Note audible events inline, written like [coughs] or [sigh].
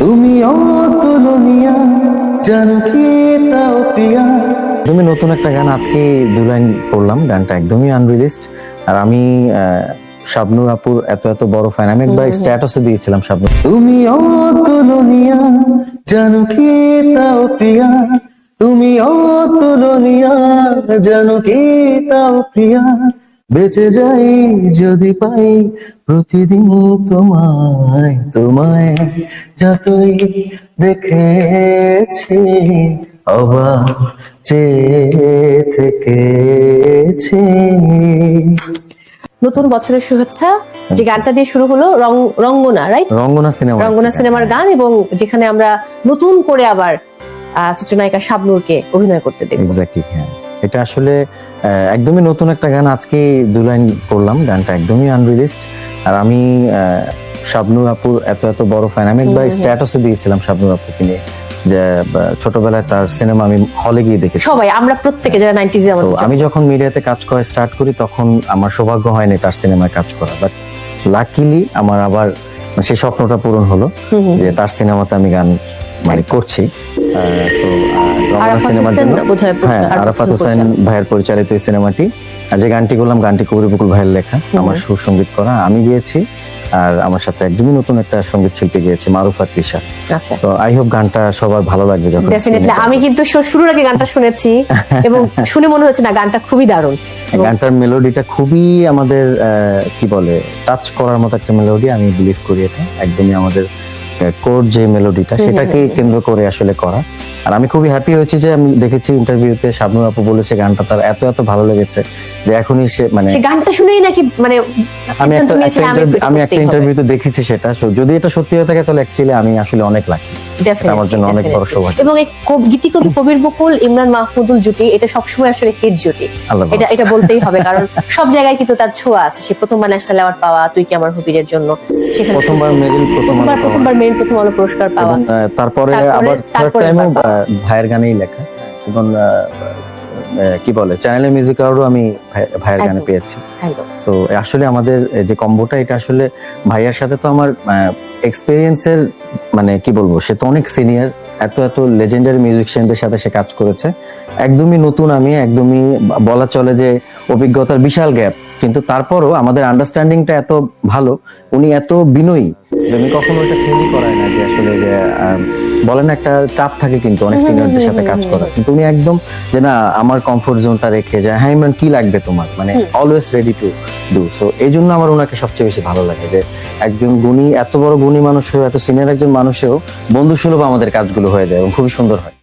তুমি অতুলনীয়া জানো কি তাও প্রিয়া। তুমি নতুন একটা গান আজকে দু লাইন করলাম গানটা একদমই আনরিলিজড আর আমি আহ, শাবনূর আপুর এত এত বড় ফ্যান আমি একবার স্ট্যাটাসে দিয়েছিলাম শাবনূর। তুমি অতুলনীয়া জানো কি তাও প্রিয়া। তুমি অতুলনীয়া জানো কি তাও প্রিয়া। বেঁচে যাই যদি পাই প্রতিদিন তোমায় তোমায় যতই দেখেছি অবাক চেয়ে থেকেছি। নতুন বছরের শুভেচ্ছা। যে গানটা দিয়ে শুরু হলো রং রঙ্গনা রাইট রঙ্গনা সিনেমা রঙ্গনা সিনেমার গান এবং যেখানে আমরা নতুন করে আবার আহ, চিত্রনায়িকা শাবনূরকে অভিনয় করতে দেখব এক্স্যাক্টলি হ্যাঁ। এটা আসলে একদমই নতুন একটা গান আজকে দু লাইন করলাম গানটা একদমই আনরিলিজড আর আমি শাবনূর আপুর এত এত বড় ফ্যান আমি একবার হুম, হুম। স্ট্যাটাসে দিয়েছিলাম শাবনূর আপুকে নিয়ে যে ছোটবেলায় তার সিনেমা আমি হলে গিয়ে দেখেছি। সবাই আমরা প্রত্যেকে যারা নাইনটিজে আমি যখন মিডিয়াতে কাজ করা স্টার্ট করি তখন আমার সৌভাগ্য হয়নি তার সিনেমায় কাজ করা। বাট লাকিলি আমার আবার সেই স্বপ্নটা পূরণ হলো। যে তার সিনেমাতে আমি গান মানে করছি। তো আরাফাত সিনেমার হোসেন জন্য। হ্যাঁ আরাফাত আরাফাত হোসেন ভাইয়ের পরিচালিত এই সিনেমাটি। যে গানটি করলাম গানটি কবির বকুল ভাইয়ের লেখা আমার সুর সংগীত করা। আমি গিয়েছি আর আমার সাথে একদমই নতুন একটা সংগীত শিল্পী গিয়েছে মারুফা তৃষা। তো আই হোপ গানটা সবার ভালো লাগবে যখন ডেফিনেটলি আমি কিন্তু শুরুর আগে গানটা শুনেছি [laughs] এবং শুনে মনে হচ্ছে না গানটা খুবই দারুণ। গানটার মেলোডিটা খুবই আমাদের আহ, কি বলে টাচ করার মতো একটা মেলোডি আমি বিলিভ করি এটা। একদমই আমাদের কোর যে মেলোডিটা সেটাকে কেন্দ্র করে আসলে করা। আর আমি খুবই হ্যাপি হয়েছি যে আমি দেখেছি ইন্টারভিউতে শাবনু আপু বলেছে গানটা তার এত এত ভালো লেগেছে যে এখনই সে মানে গানটা শুনেই নাকি মানে আমি একটা আমি একটা। ইন্টারভিউতে দেখেছি সেটা। যদি এটা সত্যি হয়ে থাকে তাহলে অ্যাকচুয়ালি আমি আসলে অনেক লাকি আমার জন্য অনেক বড় সৌভাগ্য। এবং এই গীতি কবি [coughs] কবির বকুল ইমরান মাহমুদুল জুটি এটা সবসময় আসলে হিট জুটি। এটা এটা বলতেই হবে [laughs] কারণ সব জায়গায় কিন্তু তার ছোঁয়া আছে। সে প্রথমবার ন্যাশনাল অ্যাওয়ার্ড পাওয়া তুই কি আমার হবিরের জন্য? প্রথমবার মেরিল প্রথমবার প্রথমবার মেরিল প্রথম আলো পুরস্কার পাওয়া। তারপরে আবার থার্ড তারপরে টাইমও ভাইয়ের গানেই লেখা। এবং কি বলে? চ্যানেলে মিউজিক অ্যাওয়ার্ডও আমি ভাইয়ের গানে পেয়েছি। সো আসলে আমাদের যে কম্বোটা এটা আসলে ভাইয়ার সাথে তো আমার এক্সপিরিয়েন্সের মানে কি বলব সে তো অনেক সিনিয়র এত এত লেজেন্ডারি মিউজিশিয়ানদের সাথে সে কাজ করেছে। একদমই নতুন আমি একদমই বলা চলে যে অভিজ্ঞতার বিশাল গ্যাপ কিন্তু তারপরও আমাদের আন্ডারস্ট্যান্ডিংটা এত ভালো উনি এত বিনয়ী যে উনি কখনো এটা ফিলই করায় না যে আসলে যে বলেন একটা চাপ থাকে কিন্তু অনেক সিনিয়রদের সাথে কাজ করা কিন্তু উনি একদম যে না আমার কমফোর্ট জোনটা রেখে যায় হ্যাঁ ইমরান কি লাগবে তোমার? মানে always ready to do so এই জন্য আমার ওনাকে সবচেয়ে বেশি ভালো লাগে যে একজন গুণী, এত বড় গুণী মানুষ হয়েও, এত সিনিয়র একজন মানুষেও বন্ধুসুলভ আমাদের কাজগুলো হয়ে যায় এবং খুবই সুন্দর হয়।